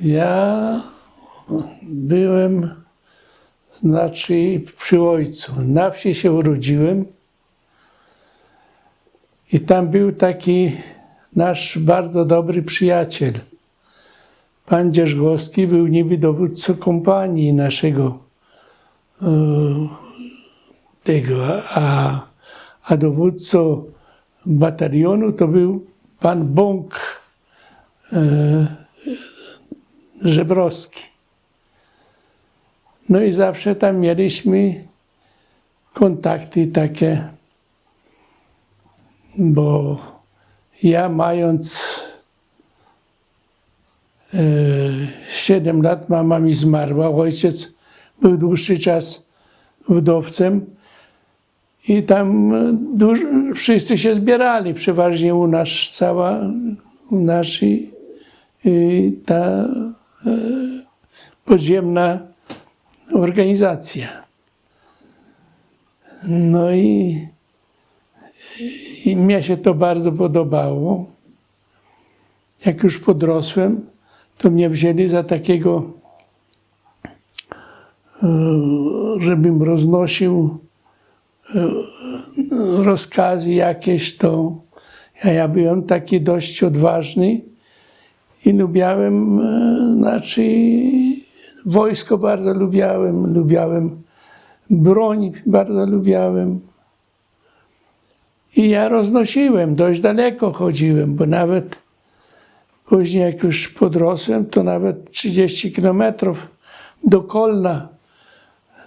Ja byłem, znaczy przy ojcu. Na wsi się urodziłem i tam był taki nasz bardzo dobry przyjaciel. Pan Dzierżgowski był niby dowódcą kompanii naszego e, tego, a, a dowódcą batalionu to był pan Bąk e, Żebrowski. No i zawsze tam mieliśmy kontakty takie, bo ja mając e, 7 lat mama mi zmarła, ojciec był dłuższy czas wdowcem i tam e, wszyscy się zbierali, przeważnie u nas cała, u nas i, ta e, podziemna organizacja. No i, i mnie się to bardzo podobało. Jak już podrosłem, to mnie wzięli za takiego, e, żebym roznosił e, rozkazy jakieś, to ja, ja byłem taki dość odważny i lubiałem, e, znaczy wojsko bardzo lubiałem, lubiałem broń, bardzo lubiałem. I ja roznosiłem, dość daleko chodziłem, bo nawet później jak już podrosłem, to nawet 30 kilometrów do Kolna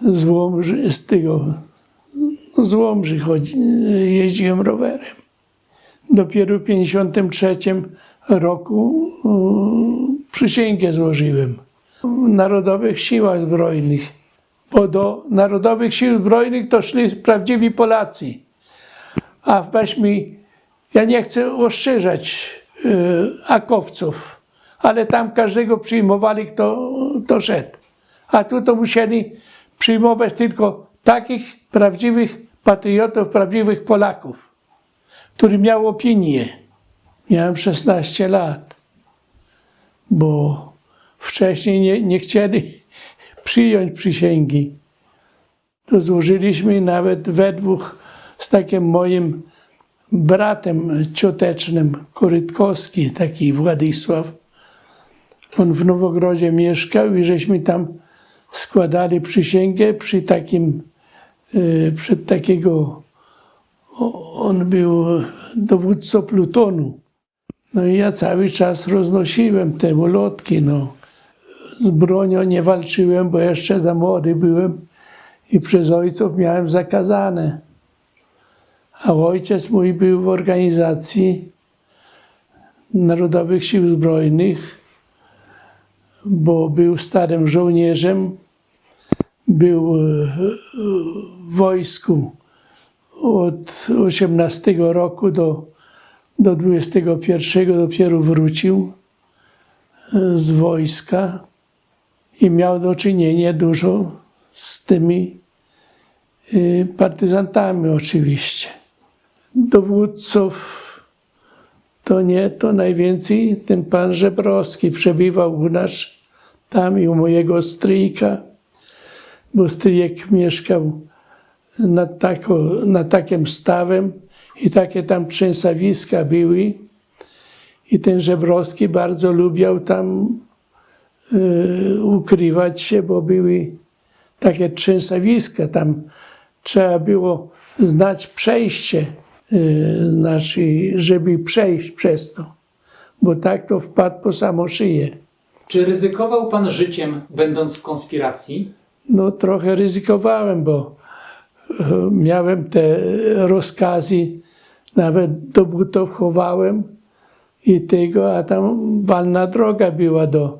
z Łomży, z tego, z Łomży chodzi, jeździłem rowerem. Dopiero w 53 roku e, przysięgę złożyłem w Narodowych Siłach Zbrojnych, bo do Narodowych Sił Zbrojnych to szli prawdziwi Polacy. A weźmy, ja nie chcę ostrzeżać y, akowców, ale tam każdego przyjmowali, kto to szedł. A tu to musieli przyjmować tylko takich prawdziwych patriotów, prawdziwych Polaków, który miał opinię. Miałem 16 lat, bo wcześniej nie, nie chcieli przyjąć przysięgi. To złożyliśmy nawet we dwóch z takim moim bratem ciotecznym, Korytkowski, taki Władysław. On w Nowogrodzie mieszkał i żeśmy tam składali przysięgę przy takim, y, przed takiego, on był dowódcą plutonu. No i ja cały czas roznosiłem te ulotki, no. Z bronią nie walczyłem, bo jeszcze za młody byłem i przez ojców miałem zakazane. A ojciec mój był w organizacji Narodowych Sił Zbrojnych, bo był starym żołnierzem, był e, w wojsku od 18 roku do, do 21 dopiero wrócił e, z wojska i miał do czynienia dużo z tymi y, partyzantami oczywiście. Dowódców to nie, to najwięcej ten pan Żebrowski przebywał u nas tam i u mojego stryjka, bo stryjek mieszkał nad, tako, nad takim stawem i takie tam trzęsawiska były i ten Żebrowski bardzo lubiał tam y, ukrywać się, bo były takie trzęsawiska, tam trzeba było znać przejście, y, znaczy, żeby przejść przez to, bo tak to wpadł po samą szyję. Czy ryzykował pan życiem, będąc w konspiracji? No trochę ryzykowałem, bo miałem te rozkazy, nawet do butów chowałem i tego, a tam walna droga była do,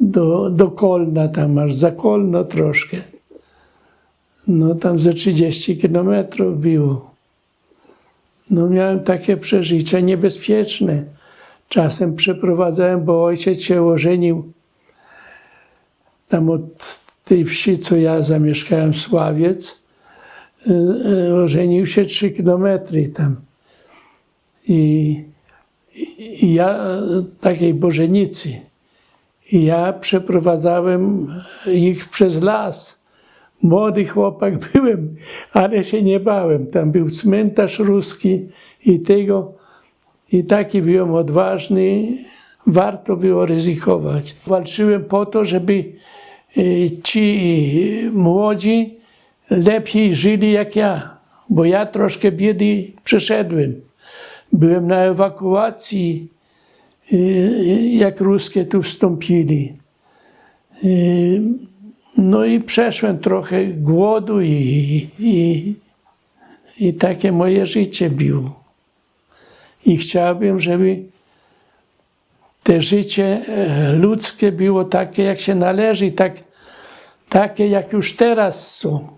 do, do Kolna, tam aż za Kolno troszkę. No tam ze 30 kilometrów było. No miałem takie przeżycia niebezpieczne. Czasem przeprowadzałem, bo ojciec się ożenił tam od tej wsi, co ja zamieszkałem, Sławiec, ożenił się trzy kilometry tam. I, i ja y, takiej Bożenicy. I ja przeprowadzałem ich przez las. Młody chłopak byłem, ale się nie bałem. Tam był cmentarz ruski i tego. I taki byłem odważny. Warto było ryzykować. Walczyłem po to, żeby e, ci młodzi lepiej żyli jak ja, bo ja troszkę biedy przeszedłem. Byłem na ewakuacji, e, jak ruskie tu wstąpili. E, No i przeszłem trochę głodu i, i, i takie moje życie było. I chciałbym, żeby te życie e, ludzkie było takie, jak się należy, tak, takie, jak już teraz są.